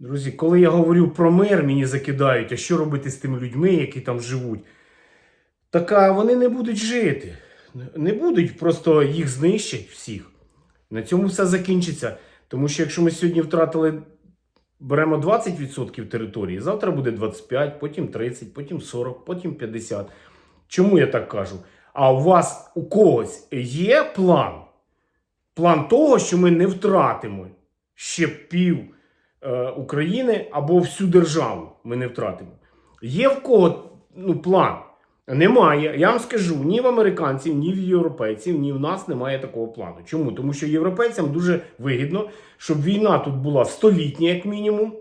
Друзі, коли я говорю про мир, мені закидають, а що робити з тими людьми, які там живуть? Так вони не будуть жити. Не будуть, просто їх знищать всіх. На цьому все закінчиться. Тому що якщо ми сьогодні втратили, беремо 20% території, завтра буде 25, потім 30, потім 40, потім 50. Чому я так кажу? А у вас у когось є план? План того, що ми не втратимо ще пів України або всю державу ми не втратимо. Є в кого ну, план? Немає. Я вам скажу, ні в американців, ні в європейців, ні в нас немає такого плану. Чому? Тому що європейцям дуже вигідно, щоб війна тут була столітня, як мінімум.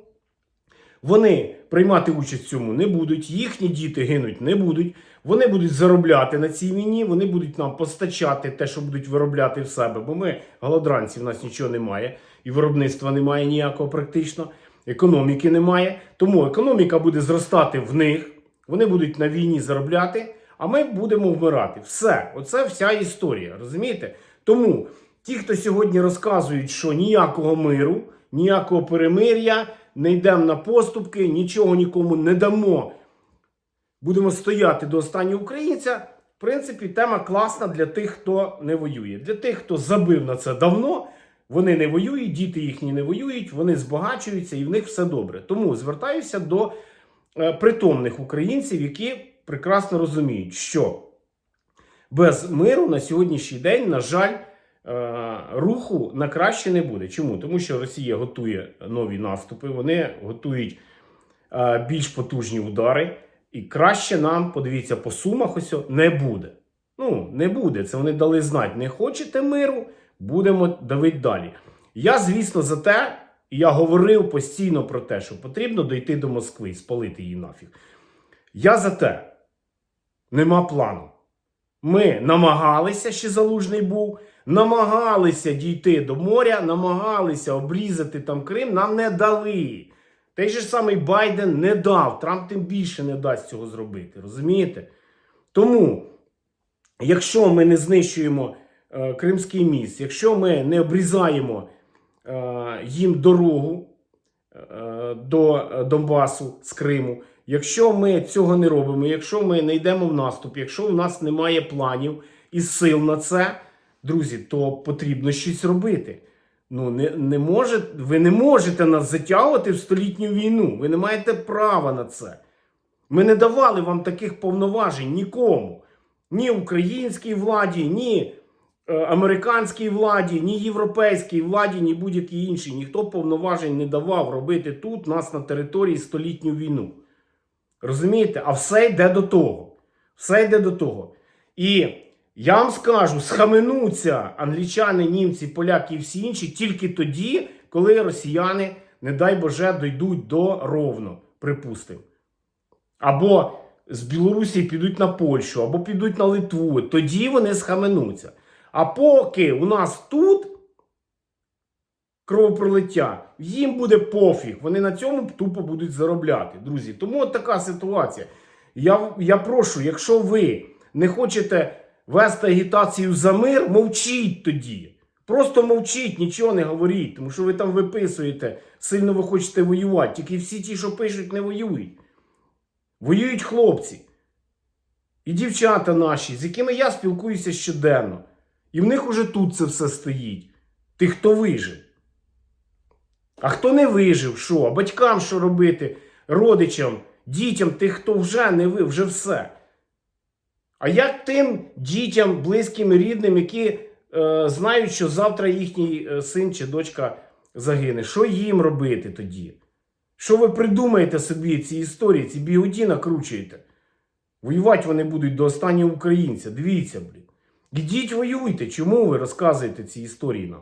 Вони приймати участь в цьому не будуть, їхні діти гинуть не будуть. Вони будуть заробляти на цій війні, вони будуть нам постачати те, що будуть виробляти в себе. Бо ми голодранці, в нас нічого немає, і виробництва немає ніякого практично, економіки немає. Тому економіка буде зростати в них, вони будуть на війні заробляти, а ми будемо вмирати. Все, оце вся історія. Розумієте? Тому ті, хто сьогодні розказують, що ніякого миру, ніякого перемир'я, не йдемо на поступки, нічого нікому не дамо. Будемо стояти до останнього українця. В принципі, тема класна для тих, хто не воює. Для тих, хто забив на це давно, вони не воюють, діти їхні не воюють, вони збагачуються і в них все добре. Тому звертаюся до е, притомних українців, які прекрасно розуміють, що без миру на сьогоднішній день, на жаль, е, руху на краще не буде. Чому? Тому що Росія готує нові наступи, вони готують е, більш потужні удари. І краще нам, подивіться, по сумах ось не буде. Ну, не буде. Це вони дали знати. Не хочете миру, будемо давити далі. Я, звісно, за те, я говорив постійно про те, що потрібно дойти до Москви і спалити її нафіг. Я за те. Нема плану. Ми намагалися, ще залужний був, намагалися дійти до моря, намагалися обрізати там Крим, нам не дали. Той же самий Байден не дав, Трамп тим більше не дасть цього зробити. Розумієте? Тому, якщо ми не знищуємо Кримський міст, якщо ми не обрізаємо е, їм дорогу е, до е, Донбасу з Криму, якщо ми цього не робимо, якщо ми не йдемо в наступ, якщо в нас немає планів і сил на це, друзі, то потрібно щось робити. Ну, не, не може, ви не можете нас затягувати в столітню війну. Ви не маєте права на це. Ми не давали вам таких повноважень нікому. Ні українській владі, ні е, американській владі, ні європейській владі, ні будь-якій іншій. Ніхто повноважень не давав робити тут, нас на території столітню війну. Розумієте? А все йде до того. Все йде до того. І я вам скажу, схаменуться англічани, німці, поляки і всі інші тільки тоді, коли росіяни, не дай Боже, дійдуть до ровно, припустимо. Або з Білорусі підуть на Польщу, або підуть на Литву. Тоді вони схаменуться. А поки у нас тут кровопролиття, їм буде пофіг. Вони на цьому тупо будуть заробляти, друзі. Тому от така ситуація. Я, я прошу, якщо ви не хочете вести агітацію за мир, мовчіть тоді. Просто мовчіть, нічого не говоріть, тому що ви там виписуєте, сильно ви хочете воювати. Тільки всі ті, що пишуть, не воюють. Воюють хлопці. І дівчата наші, з якими я спілкуюся щоденно. І в них уже тут це все стоїть. Тих, хто вижив. А хто не вижив, що? Батькам що робити? Родичам, дітям, тих, хто вже не вив, вже все. А як тим дітям, близьким рідним, які е, знають, що завтра їхній е, син чи дочка загине, що їм робити тоді? Що ви придумаєте собі ці історії, ці бігуді накручуєте? Воювати вони будуть до останнього українця. Дивіться, блін. Ідіть воюйте. Чому ви розказуєте ці історії нам?